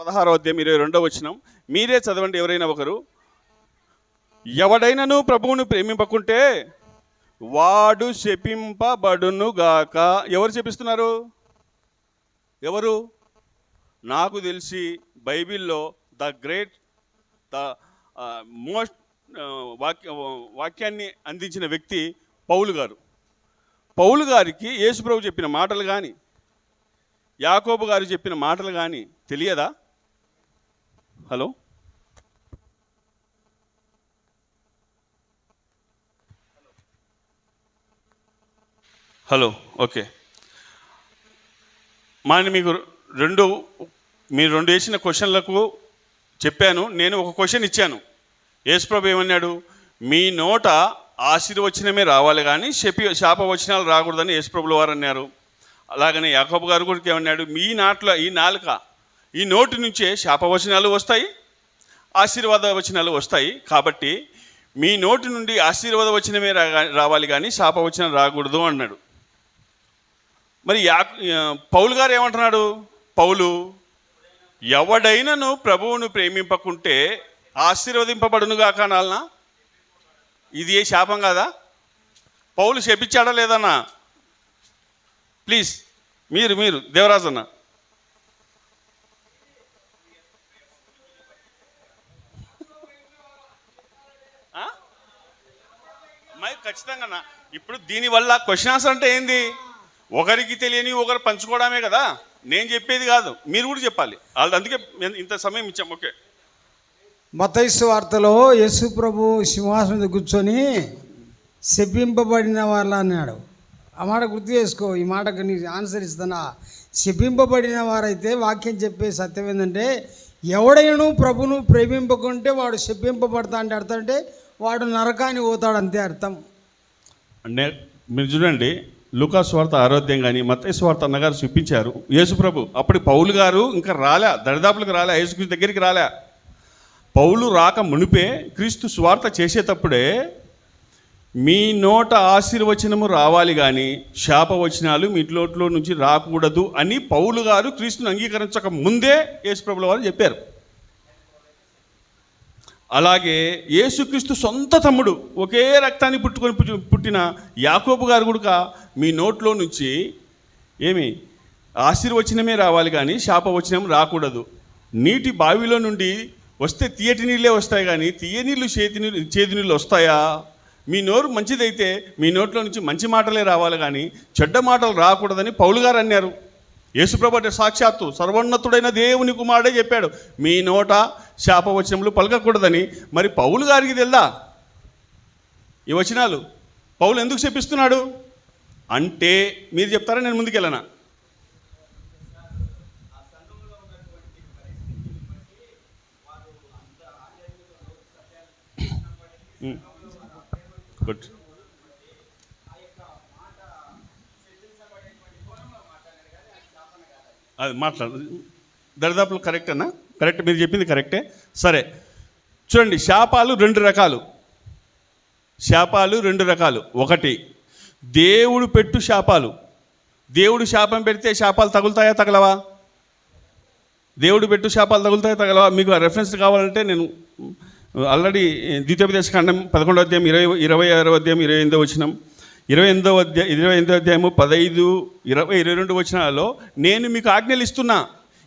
పదహారో అధ్యాయం ఇరవై రెండో వచనం. మీరే చదవండి ఎవరైనా ఒకరు. ఎవడైనను ప్రభువును ప్రేమింపకుంటే వాడు శపింపబడును గాక. ఎవరు చెప్పిస్తున్నారు ఎవరు? నాకు తెలిసి బైబిల్లో ద గ్రేట్ ద మోస్ట్ వాక్య వాక్యాన్ని అందించిన వ్యక్తి పౌలు గారు. పౌలు గారికి యేసుప్రభు చెప్పిన మాటలు కానీ యాకోబు గారు చెప్పిన మాటలు కానీ తెలియదా? హలో? Hello okay. మాని మీకు రెండు మీరు రెండు వేసిన క్వశ్చన్లకు చెప్పాను నేను ఒక క్వశ్చన్ ఇచ్చాను. యేసుప్రభు ఏమన్నాడు? మీ నోట ఆశీర్వచనమే రావాలి కానీ శపి శాపవచనాలు రాకూడదని యేసుప్రభుల వారు అన్నారు. అలాగనే యాకబు గారు కూడా ఏమన్నాడు? మీ నాట్లో ఈ నాలుక ఈ నోటి నుంచే శాపవచనాలు వస్తాయి ఆశీర్వాద వచనాలు వస్తాయి. కాబట్టి మీ నోటి నుండి ఆశీర్వాద వచనమే రా రావాలి కానీ శాపవచనం రాకూడదు అన్నాడు. మరి యా పౌలు గారు ఏమంటున్నాడు? పౌలు ఎవడైనను ప్రభువును ప్రేమింపకుంటే ఆశీర్వదింపబడునుగా కానాలనా ఇది ఏ శాపం కాదా? పౌలు శపించాడా లేదన్నా ప్లీజ్ మీరు మీరు దేవరాజన్నా. ఖచ్చితంగా ఇప్పుడు దీనివల్ల క్వశ్చన్ ఆన్సర్ అంటే ఏంది? ఒకరికి తెలియని ఒకరు పంచుకోవడమే కదా. నేను చెప్పేది కాదు. మీరు కూడా చెప్పాలి. వాళ్ళు అందుకే ఇంత సమయం ఇచ్చాం. ఓకే. మతైసు వార్తలో యేసు ప్రభు సింహాసనం మీద కూర్చొని శపింపబడిన వాళ్ళ అన్నాడు. ఆ మాట గుర్తు చేసుకో. ఈ మాటకు నీకు ఆన్సర్ ఇస్తానా శపింపబడిన వారైతే వాక్యం చెప్పే సత్యం ఏంటంటే ఎవడైనా ప్రభును ప్రేమింపకుంటే వాడు శపింపబడతా అంటే అర్థం అంటే వాడు నరకాన్ని పోతాడు అంతే అర్థం. అంటే మీరు చూడండి లుకా స్వార్థ ఆరోగ్యం కానీ మత్తయ్య స్వార్థ అన్నగారు చూపించారు. యేసుప్రభు అప్పుడు పౌలు గారు ఇంకా రాలే దరిదాపులకు రాలే యేసుక్రీస్తు దగ్గరికి రాలే. పౌలు రాక మునిపే క్రీస్తు స్వార్థ చేసేటప్పుడే మీ నోట ఆశీర్వచనము రావాలి కానీ శాపవచనాలు మీ నోట్లో నుంచి రాకూడదు అని పౌలు గారు క్రీస్తుని అంగీకరించక ముందే యేసుప్రభుల వారు చెప్పారు. అలాగే యేసుక్రీస్తు సొంత తమ్ముడు ఒకే రక్తాన్ని పుట్టుకొని పుట్టి- పుట్టిన యాకోబు గారు కూడా మీ నోట్లో నుంచి ఏమి ఆశీర్వచనమే రావాలి కానీ శాపవచనం రాకూడదు. నీటి బావిలో నుండి వస్తే తీయటి నీళ్ళే వస్తాయి కానీ తీయ నీళ్ళు చేతి నీళ్ళు చేతి నీళ్ళు వస్తాయా? మీ నోరు మంచిదైతే మీ నోట్లో నుంచి మంచి మాటలే రావాలి కానీ చెడ్డ మాటలు రాకూడదని పౌలు గారు అన్నారు. యేసుప్రభు అంటే సాక్షాత్తు సర్వోన్నతుడైన దేవుని కుమారుడే చెప్పాడు మీ నోట శాపవచనములు పలకకూడదని. మరి పౌలు గారికి తెలుదా? ఈ వచనాలు పౌలు ఎందుకు చెప్పిస్తున్నాడు? అంటే మీరు చెప్తారా? నేను ముందుకెళ్ళనా? గుడ్ అది మాట్లాడు. దరిదాపులు కరెక్టేనా? కరెక్ట్ మీరు చెప్పింది కరెక్టే. సరే చూడండి శాపాలు రెండు రకాలు. శాపాలు రెండు రకాలు. ఒకటి దేవుడు పెట్టు శాపాలు. దేవుడు శాపం పెడితే శాపాలు తగులుతాయా తగలవా? దేవుడు పెట్టు శాపాలు తగులుతాయా తగలవా? మీకు రెఫరెన్స్ కావాలంటే నేను ఆల్రెడీ ద్వితీయోపదేశ ఖండం పదకొండో అధ్యాయం ఇరవై ఇరవై ఆరో అధ్యాయం ఇరవై ఎనిమిదో వచ్చినాం ఇరవై ఎనిమిదో అధ్యాయ ఇరవై ఎనిమిదో అధ్యాయము పదహైదు ఇరవై ఇరవై రెండు వచనాలలో నేను మీకు ఆజ్ఞలు ఇస్తున్నా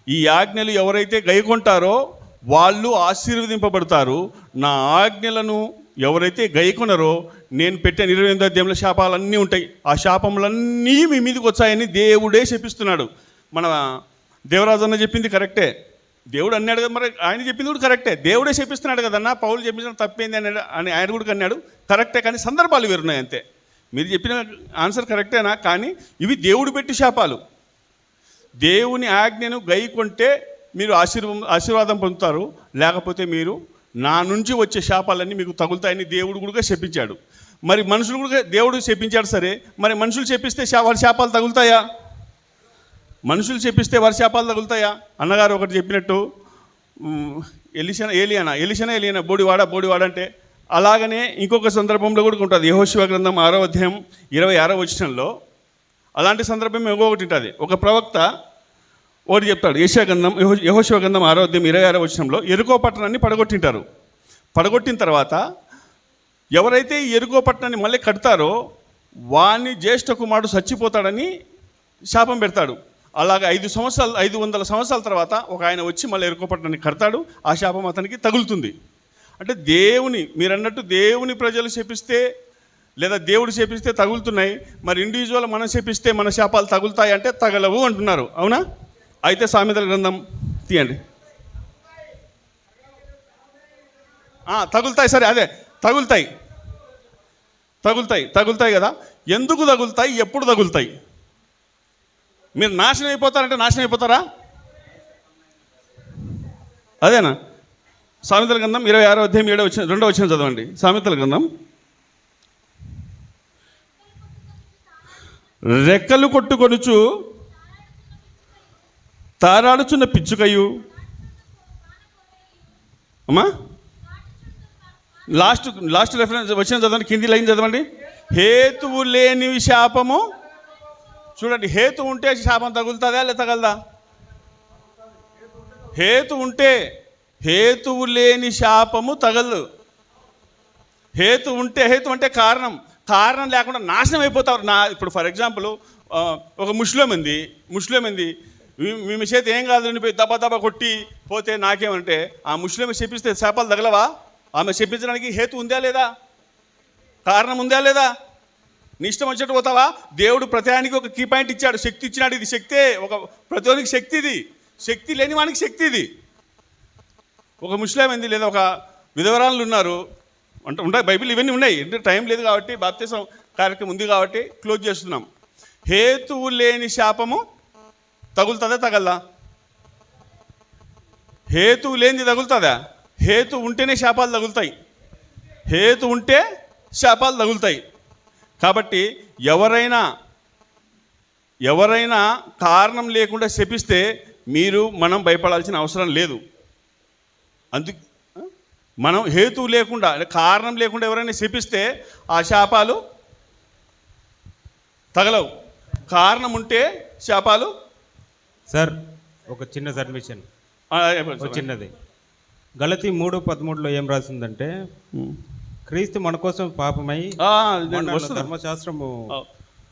ఈ ఆజ్ఞలు ఎవరైతే గైకొంటారో వాళ్ళు ఆశీర్వదింపబడతారు. నా ఆజ్ఞలను ఎవరైతే గైకొనరో నేను పెట్టిన ఇరవై ఎనిమిదో అధ్యాయంలో శాపాలన్నీ ఉంటాయి. ఆ శాపములన్నీ మీ మీదకి వచ్చాయని దేవుడే శపిస్తున్నాడు. మన దేవరాజన్న చెప్పింది కరెక్టే. దేవుడు అన్నాడు కదా మరి ఆయన చెప్పింది కూడా కరెక్టే. దేవుడే చెప్పిస్తున్నాడు కదన్నా పౌలు చెప్పించడం తప్పేంది అన్నాడు అని ఆయన కూడా అన్నాడు. కరెక్టే కానీ సందర్భాలు వేరున్నాయి అంతే. మీరు చెప్పిన ఆన్సర్ కరెక్టేనా? కానీ ఇవి దేవుడు పెట్టి శాపాలు. దేవుని ఆజ్ఞను గైకుంటే మీరు ఆశీర్వ ఆశీర్వాదం పొందుతారు. లేకపోతే మీరు నా నుంచి వచ్చే శాపాలన్నీ మీకు తగులుతాయని దేవుడు కూడా చెప్పించాడు. మరి మనుషులు కూడా దేవుడు చెప్పించాడు సరే మరి మనుషులు చెప్పిస్తే వారి శాపాలు తగులుతాయా? మనుషులు చెప్పిస్తే వారి శాపాలు తగులుతాయా? అన్నగారు ఒకటి చెప్పినట్టు ఎలిసిన ఏలియనా ఎలిసిన ఏలియనా బోడివాడ బోడివాడ అంటే అలాగనే ఇంకొక సందర్భంలో కూడా ఉంటుంది. యహోశివ గ్రంథం ఆరో అధ్యాయం ఇరవై ఆరో వచనంలో అలాంటి సందర్భం ఇంకొకటి ఉంటుంది. ఒక ప్రవక్త ఒకటి చెప్తాడు. ఏషియా గంధం యహోశివ గంధం అధ్యాయం ఇరవై ఆరో వచనంలో ఎరుకో పట్టణాన్ని పడగొట్టింటారు. పడగొట్టిన తర్వాత ఎవరైతే ఈ ఎరుకో పట్టణాన్ని మళ్ళీ కడతారో వాని జ్యేష్ఠ కుమారుడు చచ్చిపోతాడని శాపం పెడతాడు. అలాగ ఐదు సంవత్సరాలు ఐదు వందల సంవత్సరాల తర్వాత ఒక ఆయన వచ్చి మళ్ళీ ఎరుకో పట్టణాన్ని కడతాడు. ఆ శాపం అతనికి తగులుతుంది. అంటే దేవుని మీరు అన్నట్టు దేవుని ప్రజలు శపిస్తే లేదా దేవుడు శపిస్తే తగులుతున్నాయి. మరి ఇండివిజువల్ మనం శపిస్తే మన శాపాలు తగులుతాయి అంటే తగలవు అంటున్నారు. అవునా? అయితే సామెతల గ్రంథం తీయండి. తగులుతాయి సరే అదే తగులుతాయి. తగులుతాయి తగులుతాయి కదా. ఎందుకు తగులుతాయి? ఎప్పుడు తగులుతాయి? మీరు నాశనం అయిపోతారంటే నాశనం అయిపోతారా? అదేనా? సామెతల గ్రంథం ఇరవై ఆరో అధ్యాయం ఏడో వచ్చిన రెండో వచ్చిన చదవండి. సామెతల గ్రంథం. రెక్కలు కొట్టుకొనుచు తారాడుచున్న పిచ్చుకయు. అమ్మా? లాస్ట్ లాస్ట్ రెఫరెన్స్ వచ్చిన చదవండి కింది లైన్ చదవండి. హేతువు లేని శాపము. చూడండి హేతు ఉంటే శాపం తగులుతుందా లేదా తగలదా? హేతు ఉంటే హేతువు లేని శాపము తగలదు. హేతు ఉంటే హేతు అంటే కారణం. కారణం లేకుండా నాశనం అయిపోతారు. నా ఇప్పుడు ఫర్ ఎగ్జాంపుల్ ఒక ముస్లిం ఉంది ముస్లిం ఉంది. మీ- మీ చేతి ఏం కాదు పోయి దబా దబా కొట్టి పోతే నాకేమంటే ఆ ముస్లిం చెప్పిస్తే శాపాలు తగలవా? ఆమె చెప్పించడానికి హేతు ఉందా లేదా? కారణం ఉందా లేదా? నీ ఇష్టం వచ్చినట్టు పోతావా? దేవుడు ప్రతిదానికి ఒక కీ పాయింట్ ఇచ్చాడు. శక్తి ఇచ్చినాడు. ఇది శక్తే. ఒక ప్రతిదానికి శక్తి ఇది శక్తి లేని వానికి శక్తి ఇది ఒక ముస్లిం ఏంది లేదా ఒక విధవరాలు ఉన్నారు. అంటే ఉంటాయి బైబిల్ ఇవన్నీ ఉన్నాయి. అంటే టైం లేదు కాబట్టి బాప్తీసం కార్యక్రమం ఉంది కాబట్టి క్లోజ్ చేస్తున్నాం. హేతువు లేని శాపము తగులుతుందా తగలదా? హేతువు లేనిది తగులుతుందా? హేతు ఉంటేనే శాపాలు తగులుతాయి. హేతు ఉంటే శాపాలు తగులుతాయి. కాబట్టి ఎవరైనా ఎవరైనా కారణం లేకుండా శపిస్తే మీరు మనం భయపడాల్సిన అవసరం లేదు. అందు మనం హేతువు లేకుండా అంటే కారణం లేకుండా ఎవరైనా శపిస్తే ఆ శాపాలు తగలవు. కారణం ఉంటే శాపాలు సార్ ఒక చిన్న సబ్మిషన్. ఒక చిన్నది. గలతి మూడు పదమూడులో ఏం రాసిందంటే క్రీస్తు మన కోసం పాపమై. ధర్మశాస్త్రము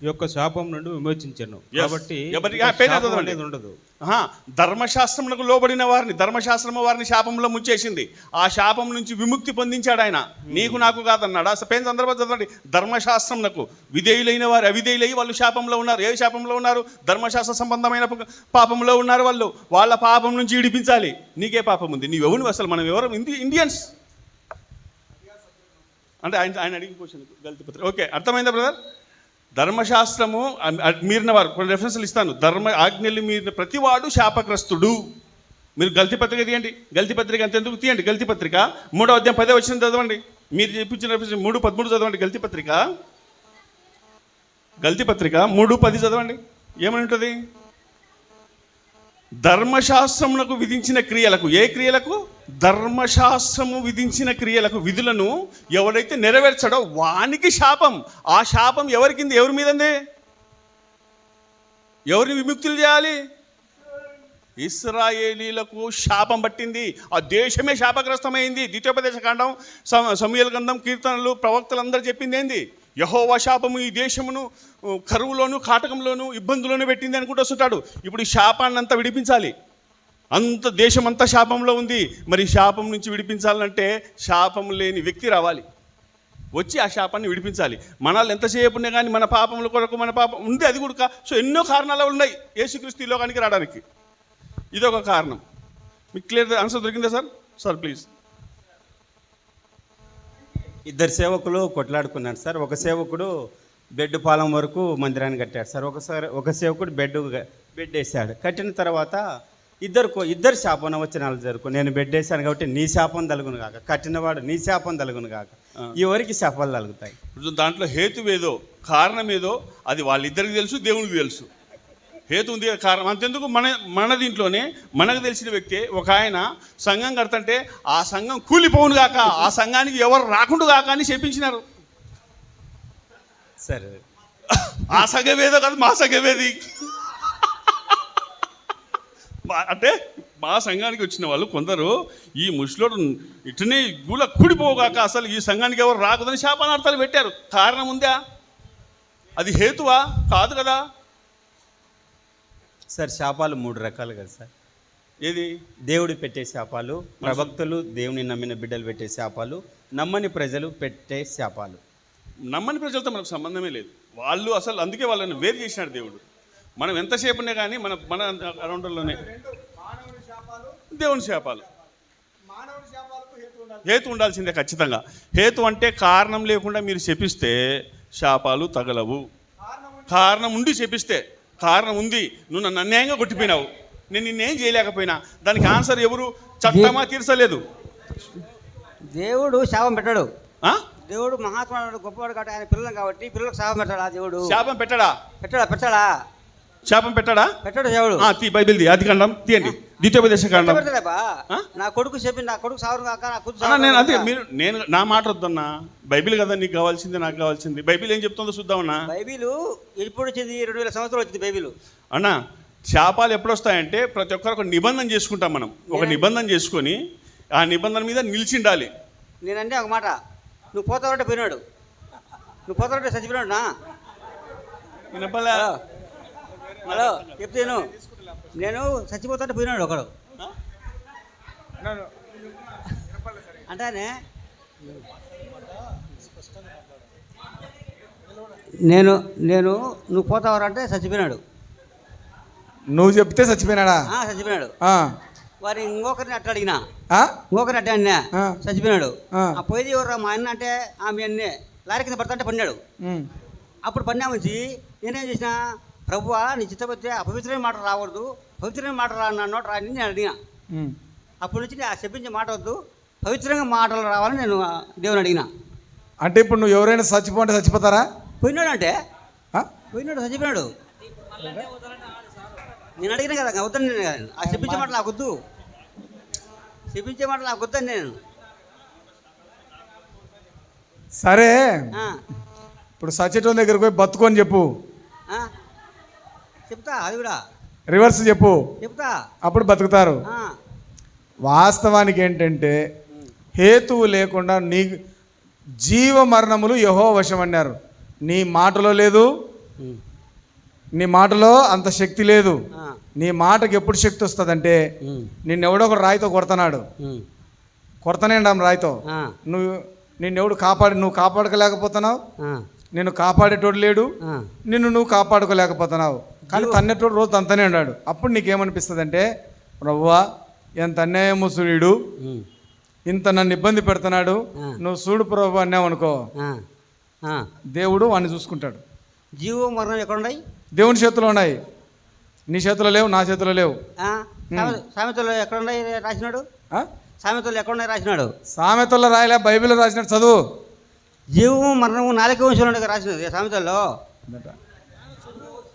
యొక్క శాపం నుండి విమోచించాను. కాబట్టి. అనేది ఉండదు. ఆహా, ధర్మశాస్త్రమునకు లోబడిన వారిని ధర్మశాస్త్రము వారిని శాపంలో ముంచేసింది ఆ శాపం నుంచి విముక్తి పొందించాడు ఆయన. నీకు నాకు కాదన్నాడు. ఆ పేరు సందర్భం చదవండి. ధర్మశాస్త్రమునకు విధేయులైన వారు అవిధేయులై వాళ్ళు శాపంలో ఉన్నారు. ఏ శాపంలో ఉన్నారు? ధర్మశాస్త్ర సంబంధమైన పాపంలో ఉన్నారు వాళ్ళు. వాళ్ళ పాపం నుంచి విడిపించాలి నీకే పాపం ఉంది. నీవెవరు అసలు మనం ఎవరు? ఇండి ఇండియన్స్. అంటే ఆయన ఆయన అడిగిన క్వశ్చన్ గల్తీ పత్రిక. ఓకే అర్థమైందా బ్రదర్? ధర్మశాస్త్రము మీరిన వారు కొన్ని రెఫరెన్స్లు ఇస్తాను. ధర్మ ఆజ్ఞలు మీరిన ప్రతివాడు శాపగ్రస్తుడు. మీరు గల్తీ పత్రిక తీయండి. గల్తీ పత్రిక అంతెందుకు తీయండి? గల్తీ పత్రిక. మూడో అధ్యాయం పదే వచ్చిన చదవండి. మీరు చెప్పించిన రెఫరెన్స్ మూడు పదమూడు చదవండి. గల్తీ పత్రిక. గల్తీ పత్రిక మూడు పది చదవండి. ఏమని ఉంటుంది? ధర్మశాస్త్రమునకు విధించిన క్రియలకు ఏ క్రియలకు? ధర్మశాస్త్రము విధించిన క్రియలకు విధులను ఎవడైతే నెరవేర్చాడో వానికి శాపం. ఆ శాపం ఎవరి కింద? ఎవరి మీదంది? ఎవరిని విముక్తులు చేయాలి? ఇస్రాయేలీలకు శాపం పట్టింది. ఆ దేశమే శాపగ్రస్తమైంది. ద్వితీయోపదేశ కాండం సమ- గంధం కీర్తనలు ప్రవక్తలందరూ చెప్పింది ఏంది? యహోవా శాపము ఈ దేశమును కరువులోను కాటకంలోను ఇబ్బందులోను పెట్టింది అనుకుంటూ వస్తుంటాడు. ఇప్పుడు ఈ శాపాన్ని అంతా విడిపించాలి. అంత దేశం అంతా శాపంలో ఉంది. మరి శాపం నుంచి విడిపించాలంటే శాపం లేని వ్యక్తి రావాలి. వచ్చి ఆ శాపాన్ని విడిపించాలి. మనల్ని ఎంతసేపు ఉన్నా కానీ మన పాపముల కొరకు మన పాపం ఉంది అది కూడా సో ఎన్నో కారణాలు ఉన్నాయి యేసుక్రీస్తు లోకానికి రావడానికి. ఇదొక కారణం. మీకు క్లియర్ ఆన్సర్ దొరికిందా సార్? Sir please. ఇద్దరు సేవకులు కొట్లాడుకున్నారు సార్. ఒక సేవకుడు బెడ్ పాలం వరకు మందిరాన్ని కట్టాడు సార్. ఒకసారి ఒక సేవకుడు బెడ్ బెడ్ వేసాడు కట్టిన తర్వాత ఇద్దరు ఇద్దరు శాపన వచనాలు జరుపు నేను బెడ్ వేసాను కాబట్టి నీ శాపం తలుగును కాక కట్టినవాడు నీ శాపం తలుగును కాక ఎవరికి శాపాలు తలుగుతాయి? ఇప్పుడు దాంట్లో హేతు ఏదో కారణం ఏదో అది వాళ్ళిద్దరికి తెలుసు దేవునికి తెలుసు. హేతు ఉంది కారణం. అంతెందుకు మన మన దీంట్లోనే మనకు తెలిసిన వ్యక్తి ఒక ఆయన సంఘం కడతంటే ఆ సంఘం కూలిపోవును గాక ఆ సంఘానికి ఎవరు రాకుండా గాక అని చెప్పించినారు. సరే. ఆ సంఘం ఏదో కాదు మా సంఘం ఏది? అంటే మా సంఘానికి వచ్చిన వాళ్ళు కొందరు ఈ ముసలోడు ఇటునే గూల కూడిపోగాక అసలు ఈ సంఘానికి ఎవరు రాకూడదని శాపనార్థాలు పెట్టారు. కారణం ఉందా? అది హేతువా? కాదు కదా. సార్ శాపాలు మూడు రకాలు కదా సార్. ఏది? దేవుడు పెట్టే శాపాలు ప్రవక్తలు దేవుని నమ్మిన బిడ్డలు పెట్టే శాపాలు నమ్మని ప్రజలు పెట్టే శాపాలు. నమ్మని ప్రజలతో మనకు సంబంధమే లేదు. వాళ్ళు అసలు అందుకే వాళ్ళని వేరు చేసినాడు దేవుడు. మనం ఎంతసేపునే కానీ మన మన అరౌండ్లోనే. దేవుని శాపాలు. హేతు ఉండాల్సిందే ఖచ్చితంగా. హేతు అంటే కారణం లేకుండా మీరు శపిస్తే శాపాలు తగలవు. కారణం ఉండి శపిస్తే కారణం ఉంది. నువ్వు నన్ను అన్యాయంగా కొట్టిపోయినావు. నేను నిన్నేం చేయలేకపోయినా. దానికి ఆన్సర్ ఎవరు? చట్టమా తీర్చలేదు దేవుడు శాపం పెట్టాడు? దేవుడు మహాత్ముడు గొప్పవాడు కాబట్టి ఆయన పిల్లలు కాబట్టి పిల్లలకు శాపం పెట్టాడా దేవుడు? శాపం పెట్టడా? పెట్టాడా పెట్టాడా? శాపం పెట్టడా? పెట్టాడు దేవుడు ఆ, తీ బైబిల్ ది ఆది ఖండం తీయండి. ద్వితీయోపదేశ ఖండం? నా కొడుకు చెప్పి నా కొడుకు సావరు కాక నా కూతురు నేను అదే. మీరు నేను నా మాట వద్దన్నా. బైబిల్ కదా నీకు కావాల్సింది నాకు కావాల్సింది. బైబిల్ ఏం చెప్తుందో చూద్దామన్నా. బైబిలు ఎప్పుడు వచ్చింది రెండు వేల సంవత్సరాలు వచ్చింది బైబిలు. అన్నా శాపాలు ఎప్పుడు వస్తాయంటే ప్రతి ఒక్కరు ఒక నిబంధన చేసుకుంటాం మనం. ఒక నిబంధన చేసుకొని ఆ నిబంధన మీద నిలిచిండాలి. నేనంటే ఒక మాట. నువ్వు పోతావంటే పోయినాడు. నువ్వు పోతావంటే చచ్చిపోయినాడు నా. వినపలే? హలో చెప్తాను నేను చచ్చిపోతాంటే పోయినాడు ఒకడు. అంటానే నేను నేను నువ్వు పోతావరా అంటే చచ్చిపోయినాడు. నువ్వు చెప్తే చచ్చిపోయినాడా? ఆ, చచ్చిపోయినాడు. వారి ఇంకొకరిని అట్ట అడిగినా? ఇంకొకరిని అట్ట అడినా ఆ. చచ్చిపోయినాడు. ఆ. పోయేది ఎవరు మా అన్న అంటే ఆమె అన్నే. లారీ కింద పడతా అంటే పడినాడు. అప్పుడు పన్నా వచ్చి నేనేం చేసిన ప్రభువా నీ చిత్తపోతే అపవిత్రమైన మాట రాకూడదు పవిత్రమైన మాట రా నా నోట రాని నేను అడిగిన. అప్పటి నుంచి ఆ చెప్పించే మాట వద్దు. పవిత్రంగా మాటలు రావాలని నేను దేవుని అడిగిన. అంటే ఇప్పుడు నువ్వు ఎవరైనా చచ్చిపోంటే చచ్చిపోతారా? పోయినాడు అంటే? పోయినాడు చచ్చిపోయినాడు. నేను అడిగిన కదా వద్దని నేను కదా ఆ చెప్పించే మాట నాకు వద్దు. చెప్పించే మాట నాకు వద్దని నేను. సరే. ఇప్పుడు సచ్చేటోని దగ్గరికి పోయి బతుకు అని చెప్పు. చెప్తా అది కూడా. రివర్స్ చెప్పు. చెప్తా. అప్పుడు బతుకుతారు. వాస్తవానికి ఏంటంటే హేతువు లేకుండా నీ జీవ మరణములు యహో వశం అన్నారు. నీ మాటలో లేదు. నీ మాటలో అంత శక్తి లేదు. నీ మాటకి ఎప్పుడు శక్తి వస్తుందంటే నిన్నెవడో ఒకడు రాయితో కొడతన్నాడు కొడతనేండాం రాయితో? నువ్వు నిన్నెవడు కాపాడి నువ్వు కాపాడుకోలేకపోతున్నావు? నిన్ను కాపాడేటోడు లేడు. నిన్ను నువ్వు కాపాడుకోలేకపోతున్నావు. కానీ తన్నేటోడు రోజు తంతనే ఉన్నాడు. అప్పుడు నీకేమనిపిస్తుంది అంటే ప్రభువా ఎంత అన్యాయం ముసులుడు. ఉమ్, ఇంత నన్ను ఇబ్బంది పెడుతున్నాడు. ఆ. నువ్వు చూడు ప్రభు అన్నావనుకో ఆ, ఆ. దేవుడు వాడిని చూసుకుంటాడు. జీవం మరణం ఎక్కడ ఉన్నాయి దేవుని చేతిలో ఉన్నాయి. నీ చేతిలో లేవు నా చేతిలో లేవు. సామెతలు ఎక్కడ ఉన్నాయి రాసినాడు? సామెతలు ఎక్కడ ఉన్నాయి రాసినాడు? సామెతల్లో రాయలే బైబిల్లో రాసినట్టు చదువు. జీవము మరణము నాలుగే వంశంలో రాసినది సామెతల్లో?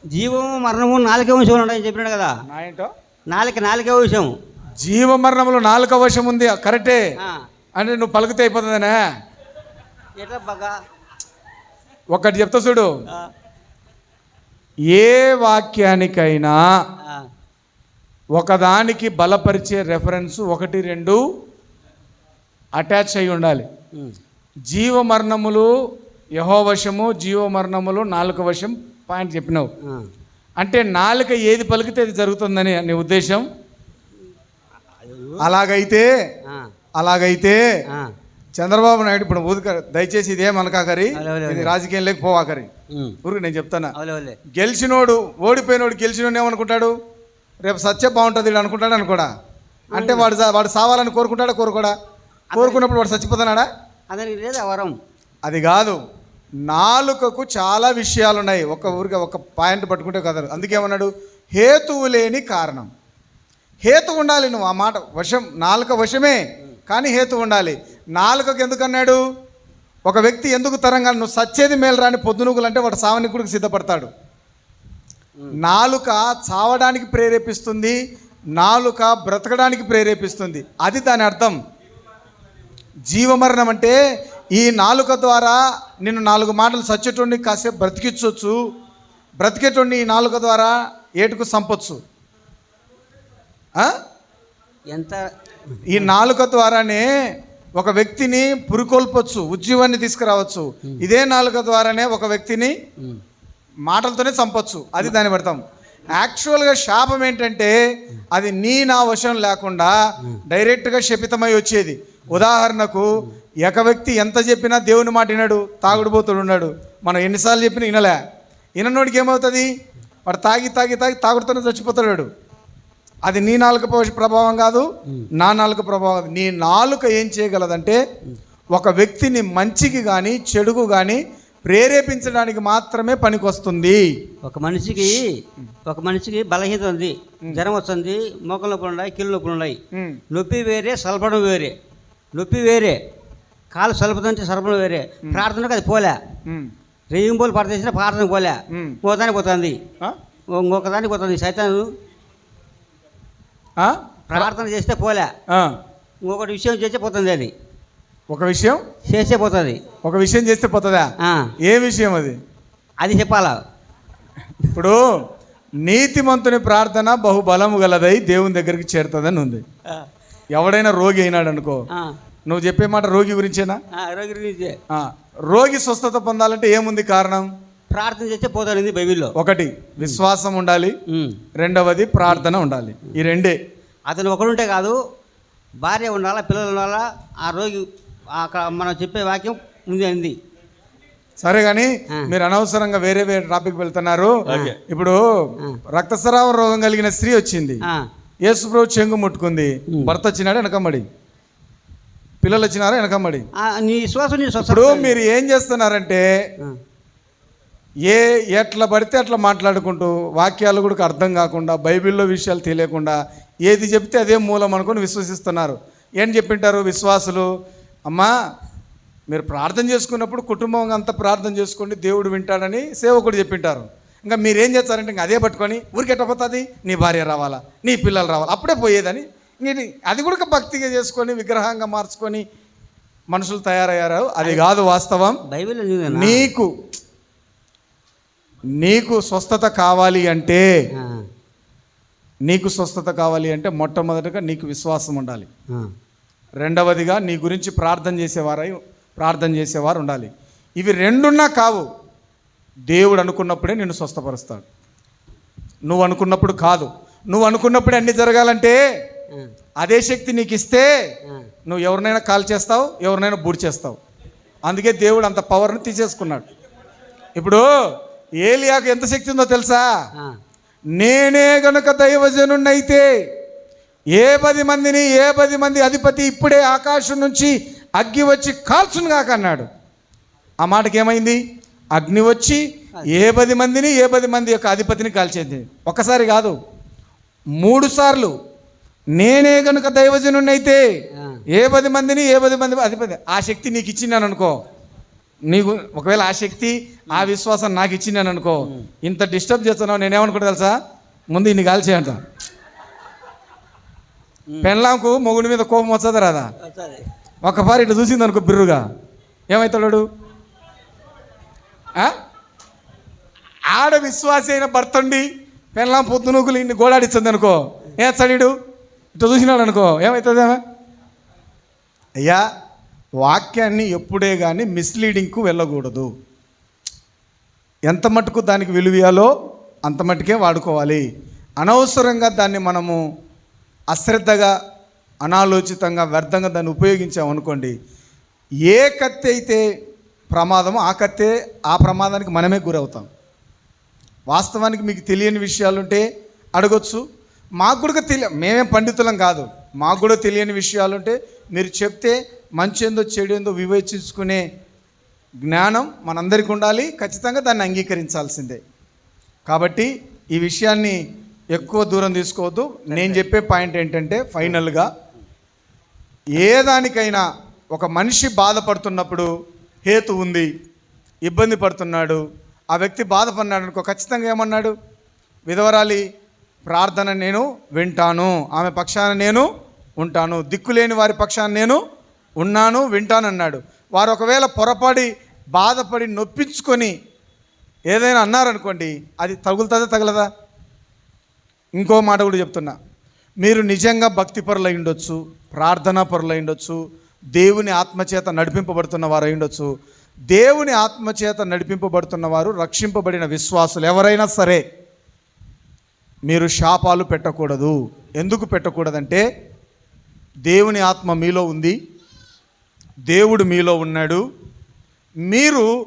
జీవము మరణము నాలుగే వంశంలో ఉన్నాయని చెప్పినాడు కదా. నా ఏంటో నాలుక నాలుగే వంశం జీవ మరణములు నాలుక వశం ఉంది కరెక్టే. అంటే నువ్వు పలికితే అయిపోతుందనే. ఎట్లా బాగా ఒకటి చెప్తా చూడు. ఏ వాక్యానికైనా ఒకదానికి బలపరిచే రెఫరెన్స్ ఒకటి రెండు అటాచ్ అయి ఉండాలి. ఉమ్, జీవ మరణములు యహోవశము జీవ మరణములు నాలుక వశం పాయింట్ చెప్పినావు. అంటే నాలుక ఏది పలికితే అది జరుగుతుందని నీ ఉద్దేశం? అలాగైతే అలాగైతే. చంద్రబాబు నాయుడు ఇప్పుడు ఊదుక దయచేసి ఇదే మనకాకరి ఇది. రాజకీయం లేకపోవాకరి ఊరికి నేను చెప్తానా గెలిచినోడు ఓడిపోయినోడు గెలిచినోడు ఏమనుకుంటాడు? రేపు సత్య బాగుంటుంది వీడు అనుకుంటాడు అనుకోడా? అంటే వాడు వాడు సావాలని కోరుకుంటాడా కోరుకోడా? కోరుకున్నప్పుడు వాడు చచ్చిపోతున్నాడా అతనికి లేదా వరం? అది కాదు. నాలుకకు చాలా విషయాలు ఉన్నాయి ఒక ఊరికి ఒక పాయింట్ పట్టుకుంటే కదరు అందుకేమన్నాడు హేతువు లేని కారణం. హేతు ఉండాలి నువ్వు. ఆ మాట వశం నాలుక వశమే కానీ హేతు ఉండాలి. నాలుకకు ఎందుకు అన్నాడు? ఒక వ్యక్తి ఎందుకు తరంగా నువ్వు సచ్చేది మేలు రాని పొద్దునుగులు అంటే వాడు సావనికుడికి సిద్ధపడతాడు. నాలుక చావడానికి ప్రేరేపిస్తుంది నాలుక బ్రతకడానికి ప్రేరేపిస్తుంది. అది దాని అర్థం. జీవమరణం అంటే ఈ నాలుక ద్వారా నిన్ను నాలుగు మాటలు సచ్చేటోడిని కాసేపు బ్రతికించవచ్చు బ్రతికేటోడిని ఈ నాలుక ద్వారా ఏటుకు సంపొచ్చు? ఎంత? ఈ నాలుక ద్వారానే ఒక వ్యక్తిని పురికొల్పొచ్చు ఉద్యోగాన్ని తీసుకురావచ్చు. ఇదే నాలుక ద్వారానే ఒక వ్యక్తిని మాటలతోనే చంపొచ్చు అది దాన్ని పడతాం. యాక్చువల్గా శాపం ఏంటంటే అది నీ నా వశం లేకుండా డైరెక్ట్గా శపితమై వచ్చేది. ఉదాహరణకు ఒక వ్యక్తి ఎంత చెప్పినా దేవుని మాట వినడు తాగుడుపోతుడు ఉన్నాడు. మనం ఎన్నిసార్లు చెప్పినా వినలే. విననోడికి ఏమవుతుంది? వాడు తాగి తాగి తాగి తాగుడుతూనే చచ్చిపోతాడు. అది నీ నాలుక ప్రభావం కాదు నా నాలుక ప్రభావం. నీ నాలుక ఏం చేయగలదంటే ఒక వ్యక్తిని మంచికి కానీ చెడుకు కానీ ప్రేరేపించడానికి మాత్రమే పనికొస్తుంది. ఒక మనిషికి ఒక మనిషికి బలహీనత ఉంది. జ్వరం వస్తుంది మోకాలు నొప్పులు ఉన్నాయి కీళ్ళు నొప్పులు ఉన్నాయి. నొప్పి వేరే సలపడం వేరే. నొప్పి వేరే కాలు సలుపుతుంటే సలపడం వేరే ప్రార్థనకు అది పోలే. రెయ్యింబోలు పడతేసిన ప్రార్థన పోలే. ఇంకోదానికి పోతుంది. ఆ? ఇంకొక దానికి పోతుంది. సైతాను? ప్రార్థన చేస్తే పోలే. ఇంకొకటి విషయం చేస్తే పోతుంది అది. ఒక విషయం? చేస్తే పోతుంది. ఒక విషయం చేస్తే పోతుందా? ఏ విషయం అది? అది చెప్పాలా? ఇప్పుడు నీతిమంతుని ప్రార్థన బహుబలము గలదై దేవుని దగ్గరికి చేరుతుందని ఉంది. ఎవడైనా రోగి అయినాడు అనుకో నువ్వు చెప్పే మాట రోగి గురించేనా? ఆ, రోగి గురించి. రోగి స్వస్థత పొందాలంటే ఏముంది కారణం? ప్రార్థన చేస్తే పోతుంది బైబిల్లో? ఒకటి విశ్వాసం ఉండాలి. రెండవది ప్రార్థన ఉండాలి. ఈ రెండే. అతను ఒకడుంటే కాదు భార్య ఉండాలా పిల్లలు ఉండాలా ఆ రోగి అక్కడ మనం చెప్పే వాక్యం ఉంది. అంది సరే కానీ. మీరు అనవసరంగా వేరే వేరే టాపిక్ వెళ్తున్నారు. ఇప్పుడు రక్తస్రావ రోగం కలిగిన స్త్రీ వచ్చింది. ఆ, యేసుప్రభు చెంగు ముట్టుకుంది. భర్త వచ్చినాడు వెనకమ్మడి. పిల్లలు వచ్చినారా వెనకమ్మడి నీ విశ్వాసం నీ ఇప్పుడు మీరు ఏం చేస్తున్నారంటే ఏ ఎట్లా పడితే అట్లా మాట్లాడుకుంటూ వాక్యాలు కూడా అర్థం కాకుండా బైబిల్లో విషయాలు తెలియకుండా ఏది చెప్తే అదే మూలం అనుకొని విశ్వసిస్తున్నారు. ఏం చెప్పింటారు విశ్వాసులు? అమ్మా మీరు ప్రార్థన చేసుకున్నప్పుడు కుటుంబం అంతా ప్రార్థన చేసుకోండి దేవుడు వింటాడని సేవకుడు చెప్పింటారు. ఇంకా మీరేం చేస్తారంటే ఇంకా అదే పట్టుకొని ఊరికెట్టపోతుంది నీ భార్య రావాలా? నీ పిల్లలు రావాలా? అప్పుడే పోయేదని ఇది- అది కూడా భక్తిగా చేసుకొని విగ్రహంగా మార్చుకొని మనుషులు తయారయ్యారు. అది కాదు వాస్తవం. ఉందన్నా. నీకు నీకు స్వస్థత కావాలి అంటే నీకు స్వస్థత కావాలి అంటే మొట్టమొదటిగా నీకు విశ్వాసం ఉండాలి. రెండవదిగా నీ గురించి ప్రార్థన చేసేవారై ప్రార్థన చేసేవారు ఉండాలి. ఇవి రెండున్నా కావు. దేవుడు అనుకున్నప్పుడే నిన్ను స్వస్థపరుస్తాడు. నువ్వు అనుకున్నప్పుడు కాదు. నువ్వు అనుకున్నప్పుడే అన్ని జరగాలంటే అదే శక్తి నీకు ఇస్తే. నువ్వు ఎవరినైనా కాల్ చేస్తావు ఎవరినైనా బూడి చేస్తావు. అందుకే దేవుడు అంత పవర్ని తీసేసుకున్నాడు. ఇప్పుడు ఏలియాకు ఎంత శక్తి ఉందో తెలుసా? నేనే గనుక దైవజనున్నైతే ఏ పది మందిని ఏ పది మంది అధిపతి ఇప్పుడే ఆకాశం నుంచి అగ్గి వచ్చి కాల్చును కాక అన్నాడు ఆ మాటకి ఏమైంది అగ్ని వచ్చి ఏ పది మందిని ఏ పది మంది యొక్క అధిపతిని కాల్చేది? ఒకసారి కాదు మూడు సార్లు నేనే గనుక దైవజనున్నైతే. ఏ పది మందిని ఏ పది మంది అధిపతి? ఆ శక్తి నీకు ఇచ్చినాను అనుకో నీకు ఒకవేళ ఆ శక్తి ఆ విశ్వాసం నాకు ఇచ్చినాను అనుకో ఇంత డిస్టర్బ్ చేస్తున్నావు నేనేమనుకుంటా తెలుసా? ముందు ఇన్ని కాల్చేయంట పెళ్ళాంకు మొగుడి మీద కోపం వచ్చదా రాదా. ఒకసారి ఇట్లా చూసింది అనుకో బిర్రుగా ఏమవుతాడు? ఆడ విశ్వాసి అయిన భర్త ఉండి పెళ్ళాం పొద్దునూకులు ఇన్ని గోడాడిచ్చింది అనుకో ఏ చడిడు ఇట్లా చూసినాడు అనుకో. ఏమవుతుంది అయ్యా వాక్యాన్ని ఎప్పుడే కానీ మిస్లీడింగ్కు వెళ్ళకూడదు. ఎంత మటుకు దానికి విలువయాలో అంత మట్టుకే వాడుకోవాలి. అనవసరంగా దాన్ని మనము అశ్రద్ధగా అనాలోచితంగా వ్యర్థంగా దాన్ని ఉపయోగించామనుకోండి ఏ కత్తి అయితే ప్రమాదమో ఆ కత్తే ఆ ప్రమాదానికి మనమే గురవుతాం. వాస్తవానికి మీకు తెలియని విషయాలుంటే అడగొచ్చు. మాకు కూడా తెలియ మేమేం పండితులం కాదు. మాకు కూడా తెలియని విషయాలు ఉంటే మీరు చెప్తే మంచి ఏందో చెడు ఏందో వివేచించుకునే జ్ఞానం మనందరికీ ఉండాలి. ఖచ్చితంగా దాన్ని అంగీకరించాల్సిందే. కాబట్టి ఈ విషయాన్ని ఎక్కువ దూరం తీసుకోవద్దు. నేను చెప్పే పాయింట్ ఏంటంటే ఫైనల్గా ఏ దానికైనా ఒక మనిషి బాధపడుతున్నప్పుడు హేతు ఉంది ఇబ్బంది పడుతున్నాడు ఆ వ్యక్తి బాధపడినాడు అనుకో ఖచ్చితంగా ఏమన్నాడు? విధవరాలి ప్రార్థన నేను వింటాను. ఆమె పక్షాన నేను ఉంటాను. దిక్కులేని వారి పక్షాన నేను ఉన్నాను వింటాను అన్నాడు వారు ఒకవేళ పొరపడి బాధపడి నొప్పించుకొని ఏదైనా అన్నారనుకోండి అది తగులుతుందా తగలదా? ఇంకో మాట కూడా చెప్తున్నా. మీరు నిజంగా భక్తి పరులై ఉండొచ్చు ప్రార్థనా పరులై ఉండొచ్చు దేవుని ఆత్మచేత నడిపింపబడుతున్న వారు ఉండొచ్చు. దేవుని ఆత్మచేత నడిపింపబడుతున్న వారు రక్షింపబడిన విశ్వాసులు ఎవరైనా సరే. మీరు శాపాలు పెట్టకూడదు. ఎందుకు పెట్టకూడదంటే దేవుని ఆత్మ మీలో ఉంది. దేవుడు మీలో ఉన్నాడు. మీరు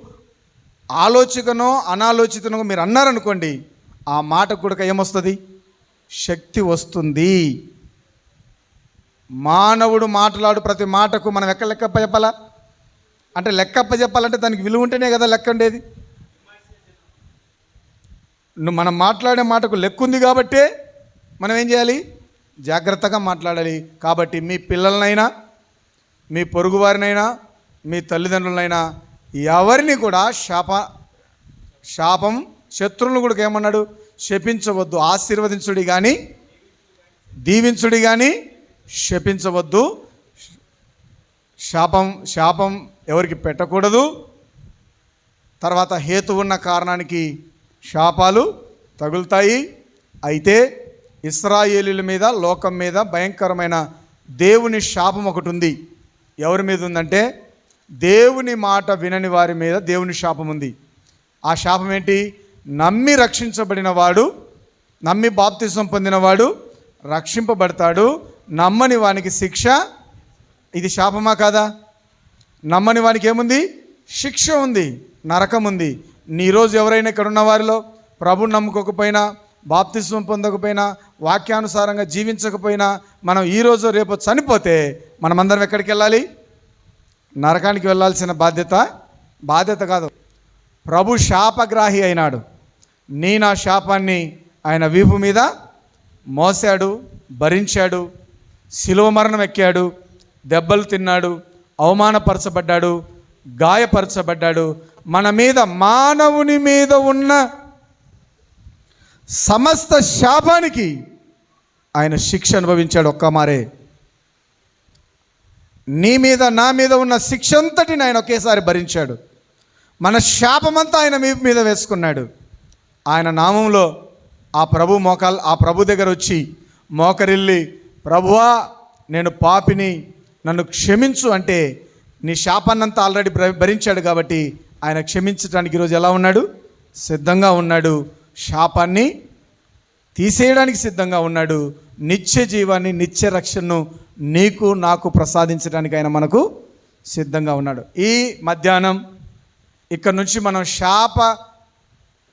ఆలోచకనో అనాలోచితనో మీరు అన్నారనుకోండి ఆ మాట కూడా ఏమొస్తుంది? శక్తి వస్తుంది. మానవుడు మాట్లాడు ప్రతి మాటకు మనం ఎక్క లెక్కప్ప చెప్పాలా? అంటే లెక్కప్ప చెప్పాలంటే దానికి విలువ ఉంటేనే కదా లెక్క ఉండేది. మనం మాట్లాడే మాటకు లెక్కుంది కాబట్టే మనం ఏం చేయాలి? జాగ్రత్తగా మాట్లాడాలి. కాబట్టి మీ పిల్లలనైనా మీ పొరుగువారినైనా మీ తల్లిదండ్రులనైనా ఎవరిని కూడా శాప శాపం శత్రువులను కూడా ఏమన్నాడు? శపించవద్దు. ఆశీర్వదించుడి కానీ దీవించుడి కానీ శపించవద్దు. శాపం శాపం ఎవరికి పెట్టకూడదు. తర్వాత హేతు ఉన్న కారణానికి శాపాలు తగులుతాయి. అయితే ఇస్రాయేలీల మీద లోకం మీద భయంకరమైన దేవుని శాపం ఒకటి ఉంది ఎవరి మీద ఉందంటే దేవుని మాట వినని వారి మీద దేవుని శాపం ఉంది. ఆ శాపం ఏంటి? నమ్మి రక్షించబడిన వాడు నమ్మి బాప్తిసం పొందినవాడు రక్షింపబడతాడు. నమ్మని వానికి శిక్ష ఇది శాపమా కాదా? నమ్మని వానికి ఏముంది? శిక్ష ఉంది నరకం ఉంది. నీ రోజు ఎవరైనా ఇక్కడ ఉన్న వారిలో ప్రభు నమ్ముకోకపోయినా బాప్తిస్వం పొందకపోయినా వాక్యానుసారంగా జీవించకపోయినా మనం ఈరోజు రేపు చనిపోతే మనమందరం ఎక్కడికి వెళ్ళాలి? నరకానికి వెళ్ళాల్సిన బాధ్యత బాధ్యత కాదు. ప్రభు శాపగ్రాహి అయినాడు. నీ నా శాపాన్ని ఆయన వీపు మీద మోసాడు భరించాడు శిలువ మరణం ఎక్కాడు దెబ్బలు తిన్నాడు అవమానపరచబడ్డాడు గాయపరచబడ్డాడు మన మీద మానవుని మీద ఉన్న సమస్త శాపానికి ఆయన శిక్ష అనుభవించాడు ఒక్క మారే నీ మీద నా మీద ఉన్న శిక్ష అంతటిని ఆయన ఒకేసారి భరించాడు. మన శాపమంతా ఆయన మీ మీద వేసుకున్నాడు. ఆయన నామంలో ఆ ప్రభు మోకాల్ ఆ ప్రభు దగ్గర వచ్చి మోకరిల్లి ప్రభువా నేను పాపిని నన్ను క్షమించు అంటే నీ శాపాన్నంతా ఆల్రెడీ భరించాడు కాబట్టి ఆయన క్షమించడానికి ఈరోజు ఎలా ఉన్నాడు? సిద్ధంగా ఉన్నాడు. శాపాన్ని తీసేయడానికి సిద్ధంగా ఉన్నాడు. నిత్య జీవాన్ని నిత్య రక్షణను నీకు నాకు ప్రసాదించడానికి ఆయన మనకు సిద్ధంగా ఉన్నాడు. ఈ మధ్యాహ్నం ఇక్కడ నుంచి మనం శాప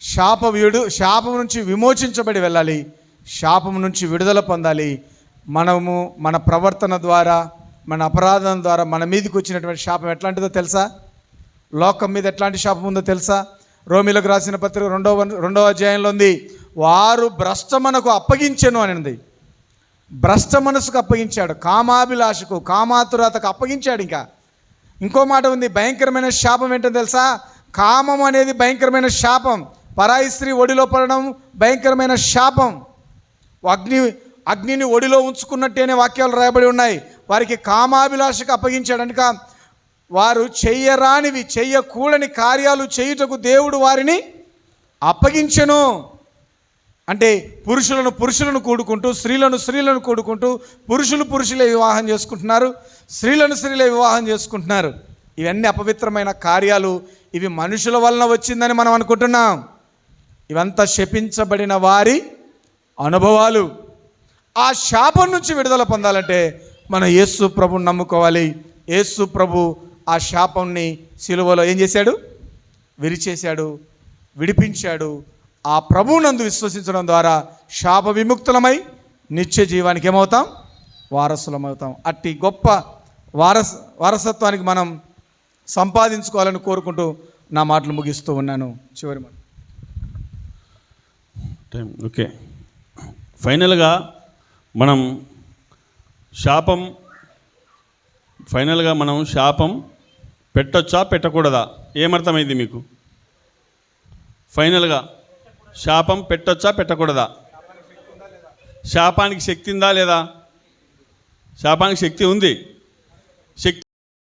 శాప శాపం నుంచి విమోచించబడి వెళ్ళాలి. శాపం నుంచి విడుదల పొందాలి. మనము మన ప్రవర్తన ద్వారా మన అపరాధం ద్వారా మన మీదకి వచ్చినటువంటి శాపం ఎట్లాంటిదో తెలుసా? లోకం మీద ఎట్లాంటి శాపం ఉందో తెలుసా? రోమిలకు రాసిన పత్రిక రెండవ రెండవ అధ్యాయంలో ఉంది. వారు భ్రష్ట మనకు అప్పగించెను అని ఉంది భ్రష్ట మనసుకు అప్పగించాడు. కామాభిలాషకు కామాతురాతకు అప్పగించాడు ఇంకా. ఇంకో మాట ఉంది భయంకరమైన శాపం ఏంటో తెలుసా? కామం అనేది భయంకరమైన శాపం. పరాయి స్త్రీ ఒడిలో పడడం భయంకరమైన శాపం. అగ్ని అగ్నిని ఒడిలో ఉంచుకున్నట్టేనే వాక్యాలు రాయబడి ఉన్నాయి. వారికి కామాభిలాషకు అప్పగించాడు. అంటే వారు చెయ్యరానివి చెయ్యకూడని కార్యాలు చేయుటకు దేవుడు వారిని అప్పగించెను. అంటే పురుషులను పురుషులను కూడుకుంటూ స్త్రీలను స్త్రీలను కూడుకుంటూ పురుషులు పురుషులే వివాహం చేసుకుంటున్నారు స్త్రీలను స్త్రీలే వివాహం చేసుకుంటున్నారు. ఇవన్నీ అపవిత్రమైన కార్యాలు. ఇవి మనుషుల వలన వచ్చిందని మనం అనుకుంటున్నాం. ఇవంతా శపించబడిన వారి అనుభవాలు. ఆ శాపం నుంచి విడుదల పొందాలంటే మనం యేసు ప్రభు నమ్ముకోవాలి. యేసు ప్రభు ఆ శాపంని సిలువలో ఏం చేశాడు? విరిచేశాడు విడిపించాడు. ఆ ప్రభువునందు విశ్వసించడం ద్వారా శాప విముక్తులమై నిత్య జీవానికి ఏమవుతాం? వారసులమవుతాం. అట్టి గొప్ప వారస వారసత్వానికి మనం సంపాదించుకోవాలని కోరుకుంటూ నా మాటలు ముగిస్తూ ఉన్నాను. చివరి మాట టైం ఓకే. ఫైనల్గా మనం శాపం ఫైనల్గా మనం శాపం పెట్టొచ్చా పెట్టకూడదా? ఏమర్థమైంది మీకు? ఫైనల్గా శాపం పెట్టొచ్చా పెట్టకూడదా? శాపానికి శక్తి ఉందా లేదా? శాపానికి శక్తి ఉంది. శక్తి